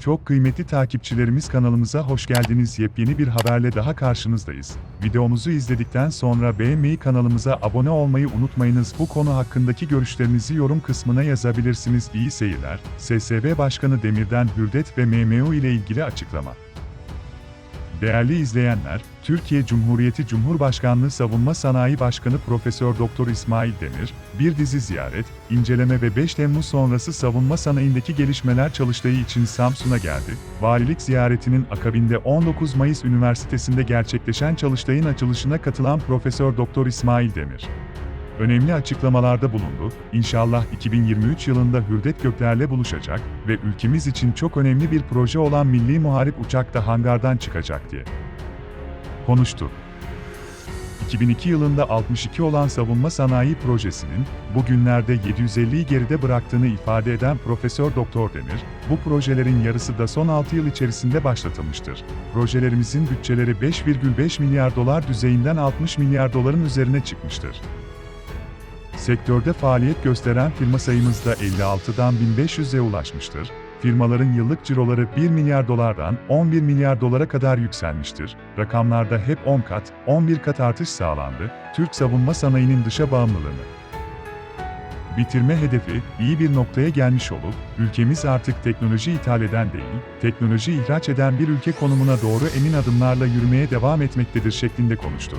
Çok kıymetli takipçilerimiz kanalımıza hoş geldiniz. Yepyeni bir haberle daha karşınızdayız. Videomuzu izledikten sonra beğenmeyi kanalımıza abone olmayı unutmayınız. Bu konu hakkındaki görüşlerinizi yorum kısmına yazabilirsiniz. İyi seyirler. SSV Başkanı Demir'den Hürdet ve MMO ile ilgili açıklama. Değerli izleyenler, Türkiye Cumhuriyeti Cumhurbaşkanlığı Savunma Sanayi Başkanı Profesör Doktor İsmail Demir, bir dizi ziyaret, inceleme ve 5 Temmuz sonrası savunma sanayindeki gelişmeler çalıştığı için Samsun'a geldi. Valilik ziyaretinin akabinde 19 Mayıs Üniversitesi'nde gerçekleşen çalıştayın açılışına katılan Profesör Doktor İsmail Demir, önemli açıklamalarda bulundu. İnşallah 2023 yılında Hürdet Gökler'le buluşacak ve ülkemiz için çok önemli bir proje olan Milli Muharip Uçak da hangardan çıkacak diye konuştu. 2002 yılında 62 olan savunma sanayi projesinin bugünlerde 750'yi geride bıraktığını ifade eden Profesör Doktor Demir, bu projelerin yarısı da son 6 yıl içerisinde başlatılmıştır. Projelerimizin bütçeleri 5,5 milyar dolar düzeyinden 60 milyar doların üzerine çıkmıştır. Sektörde faaliyet gösteren firma sayımız da 56'dan 1500'e ulaşmıştır. Firmaların yıllık ciroları 1 milyar dolardan 11 milyar dolara kadar yükselmiştir. Rakamlarda hep 10 kat, 11 kat artış sağlandı. Türk savunma sanayinin dışa bağımlılığını bitirme hedefi iyi bir noktaya gelmiş olup, ülkemiz artık teknoloji ithal eden değil, teknoloji ihraç eden bir ülke konumuna doğru emin adımlarla yürümeye devam etmektedir şeklinde konuştu.